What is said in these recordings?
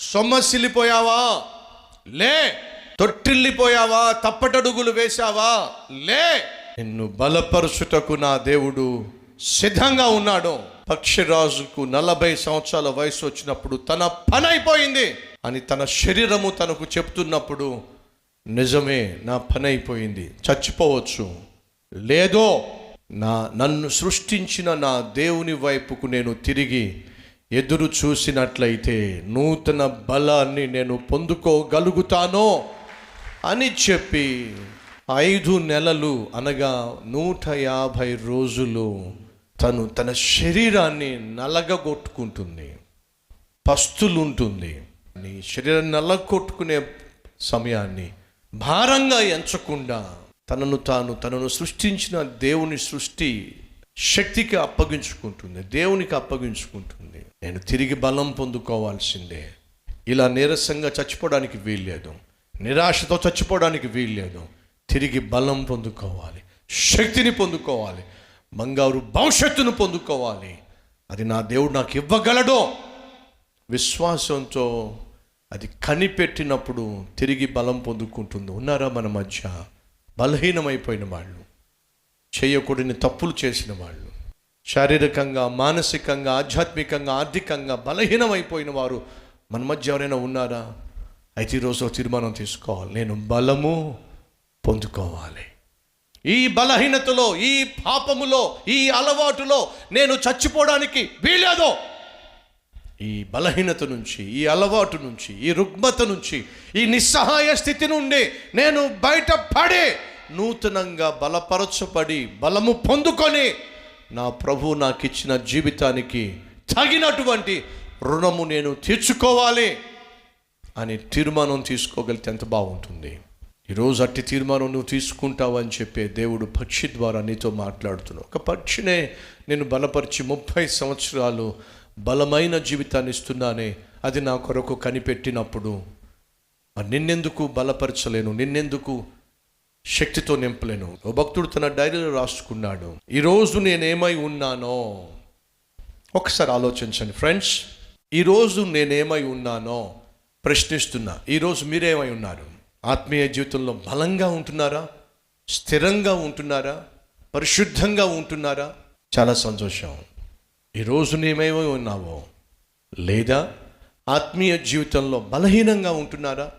సొమ్మసిల్లిపోయావా? లే తొట్టిల్లిపోయావా? తప్పటడుగులు వేశావా? లే నిన్ను బలపరుచుటకు నా దేవుడు సిద్ధంగా ఉన్నాడు. పక్షిరాజుకు నలభై సంవత్సరాల వయసు వచ్చినప్పుడు తన పని అయిపోయింది అని తన శరీరము తనకు చెప్తున్నప్పుడు నిజమే నా పని అయిపోయింది చచ్చిపోవచ్చు. లేదో నా నన్ను సృష్టించిన నా దేవుని వైపుకు నేను తిరిగి ఎదురు చూసినట్లయితే నూతన బలాన్ని నేను పొందుకోగలుగుతానో అని చెప్పి ఐదు నెలలు అనగా నూట యాభై రోజులు తను తన శరీరాన్ని నలగగొట్టుకుంటుంది. పస్తులుంటుంది. నీ శరీరం నలగొట్టుకునే సమయాన్ని భారంగా ఎంచకుండా తనను తాను తనను సృష్టించిన దేవుని సృష్టి శక్తికి అప్పగించుకుంటుంది దేవునికి అప్పగించుకుంటుంది. నేను తిరిగి బలం పొందుకోవాల్సిందే. ఇలా నీరసంగా చచ్చిపోవడానికి వీల్లేదు. నిరాశతో చచ్చిపోవడానికి వీల్లేదు. తిరిగి బలం పొందుకోవాలి. శక్తిని పొందుకోవాలి. బంగారు భవిష్యత్తును పొందుకోవాలి. అది నా దేవుడు నాకు ఇవ్వగలడో. విశ్వాసంతో అది కనిపెట్టినప్పుడు తిరిగి బలం పొందుకుంటుంది. ఉన్నారా మన మధ్య? బలహీనమైపోయిన వాళ్ళు. చేయకూడని తప్పులు చేసిన వాళ్ళు. శారీరకంగా మానసికంగా ఆధ్యాత్మికంగా ఆర్థికంగా బలహీనమైపోయిన వారు మన మధ్య ఎవరైనా ఉన్నారా? అయితే ఈరోజు తీర్మానం తీసుకోవాలి. నేను బలము పొందుకోవాలి. ఈ బలహీనతలో ఈ పాపములో ఈ అలవాటులో నేను చచ్చిపోవడానికి వీలేదు ఈ బలహీనత నుంచి ఈ అలవాటు నుంచి ఈ రుగ్మత నుంచి ఈ నిస్సహాయ స్థితి నుండి నేను బయటపడే నూతనంగా బలపరచబడి బలము పొందుకొని నా ప్రభు నాకు ఇచ్చిన జీవితానికి తగినటువంటి రుణము నేను తీర్చుకోవాలి అని తీర్మానం తీసుకోగలిగితే ఎంత బాగుంటుంది. ఈరోజు అట్టి తీర్మానం నువ్వు తీసుకుంటావు అని చెప్పే దేవుడు పక్షి ద్వారా నీతో మాట్లాడుతున్నావు ఒక పక్షినే నేను బలపరిచి ముప్పై సంవత్సరాలు బలమైన జీవితాన్ని ఇస్తున్నానే అది నా కొరకు కనిపెట్టినప్పుడు నిన్నెందుకు బలపరచలేను? నిన్నెందుకు శక్తితో నింపలేను. ఓ భక్తుడు తన డైరీలో రాసుకున్నాడు ఈరోజు నేనేమై ఉన్నానో? ఒకసారి ఆలోచించండి ఫ్రెండ్స్ ఈరోజు నేనేమై ఉన్నానో? ప్రశ్నిస్తున్నా ఈరోజు మీరేమై ఉన్నారు? ఆత్మీయ జీవితంలో బలంగా ఉంటున్నారా? స్థిరంగా ఉంటున్నారా? పరిశుద్ధంగా ఉంటున్నారా? చాలా సంతోషం. ఈరోజు నేమేమై ఉన్నావో? లేదా ఆత్మీయ జీవితంలో బలహీనంగా ఉంటున్నారా?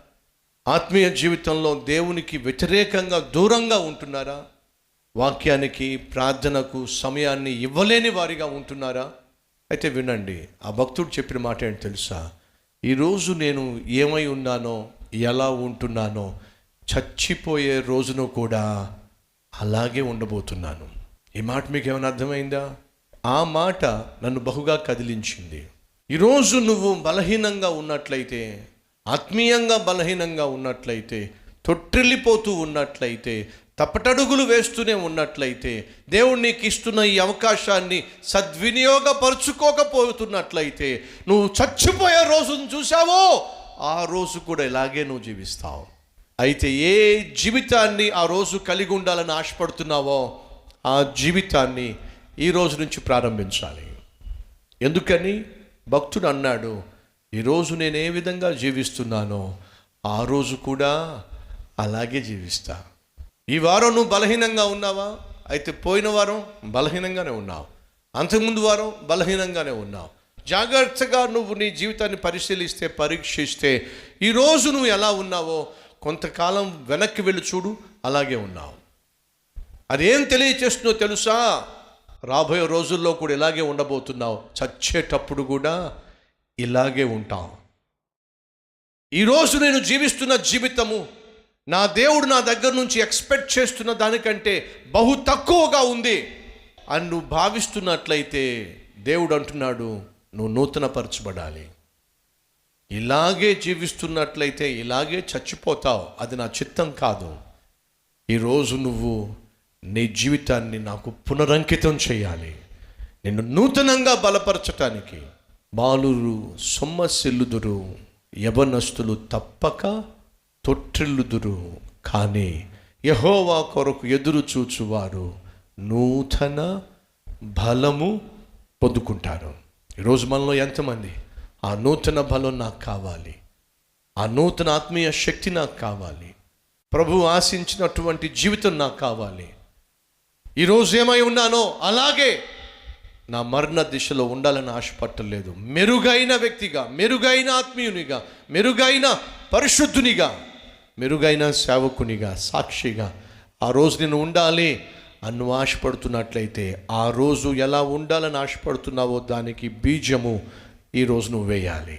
ఆత్మీయ జీవితంలో దేవునికి వ్యతిరేకంగా దూరంగా ఉంటున్నారా? వాక్యానికి ప్రార్థనకు సమయాన్ని ఇవ్వలేని వారిగా ఉంటున్నారా? అయితే వినండి ఆ భక్తుడు చెప్పిన మాట ఏంటి తెలుసా? ఈరోజు నేను ఏమై ఉన్నానో ఎలా ఉంటున్నానో చచ్చిపోయే రోజును కూడా అలాగే ఉండబోతున్నాను. ఈ మాట మీకు ఏమైనా అర్థమైందా? ఆ మాట నన్ను బహుగా కదిలించింది. ఈరోజు నువ్వు బలహీనంగా ఉన్నట్లయితే ఆత్మీయంగా బలహీనంగా ఉన్నట్లయితే తొట్టిల్లిపోతూ ఉన్నట్లయితే తప్పటడుగులు వేస్తూనే ఉన్నట్లయితే దేవుడు నీకు ఇస్తున్న ఈ అవకాశాన్ని సద్వినియోగపరుచుకోకపోతున్నట్లయితే నువ్వు చచ్చిపోయే రోజును చూసావో ఆ రోజు కూడా ఇలాగే నువ్వు జీవిస్తావు. అయితే ఏ జీవితాన్ని ఆ రోజు కలిగి ఉండాలని ఆశపడుతున్నావో ఆ జీవితాన్ని ఈ రోజు నుంచి ప్రారంభించాలి. ఎందుకని? భక్తుడు అన్నాడు ఈరోజు నేను ఏ విధంగా జీవిస్తున్నానో ఆ రోజు కూడా అలాగే జీవిస్తా. ఈ వారం నువ్వు బలహీనంగా ఉన్నావా? అయితే పోయిన వారం బలహీనంగానే ఉన్నావు. అంతకుముందు వారం బలహీనంగానే ఉన్నావు. జాగ్రత్తగా నువ్వు నీ జీవితాన్ని పరిశీలిస్తే పరీక్షిస్తే ఈరోజు నువ్వు ఎలా ఉన్నావో కొంతకాలం వెనక్కి వెళ్ళి చూడు అలాగే ఉన్నావు. అదేం తెలియచేస్తుందో తెలుసా? రాబోయే రోజుల్లో కూడా ఇలాగే ఉండబోతున్నావు. చచ్చేటప్పుడు కూడా ఇలాగే ఉంటావు ఈరోజు నేను జీవిస్తున్న జీవితము నా దేవుడు నా దగ్గర నుంచి ఎక్స్పెక్ట్ చేస్తున్న దానికంటే బహు తక్కువగా ఉంది అని నువ్వు భావిస్తున్నట్లయితే దేవుడు అంటున్నాడు నువ్వు నూతనపరచబడాలి. ఇలాగే జీవిస్తున్నట్లయితే ఇలాగే చచ్చిపోతావు. అది నా చిత్తం కాదు. ఈరోజు నువ్వు నీ జీవితాన్ని నాకు పునరంకితం చేయాలి. నిన్ను నూతనంగా బలపరచటానికి బాలురు సొమ్మసిల్లుదురు యవనస్తులు తప్పక తొట్టిల్లుదురు. కానీ యహోవా కొరకు ఎదురు చూచువారు నూతన బలము పొందుకుంటారు. ఈరోజు మనలో ఎంతమంది ఆ నూతన బలం నాకు కావాలి ఆ నూతన ఆత్మీయ శక్తి నాకు కావాలి ప్రభు ఆశించినటువంటి జీవితం నాకు కావాలి. ఈరోజు ఏమై ఉన్నానో అలాగే నా మరణ దిశలో ఉండాలని ఆశపట్టలేదు. మెరుగైన వ్యక్తిగా మెరుగైన ఆత్మీయునిగా మెరుగైన పరిశుద్ధునిగా మెరుగైన సేవకునిగా సాక్షిగా ఆ రోజు నేను ఉండాలి అన్ను ఆశపడుతున్నట్లయితే ఆ రోజు ఎలా ఉండాలని ఆశపడుతున్నావో దానికి బీజము ఈ నువ్వు వేయాలి.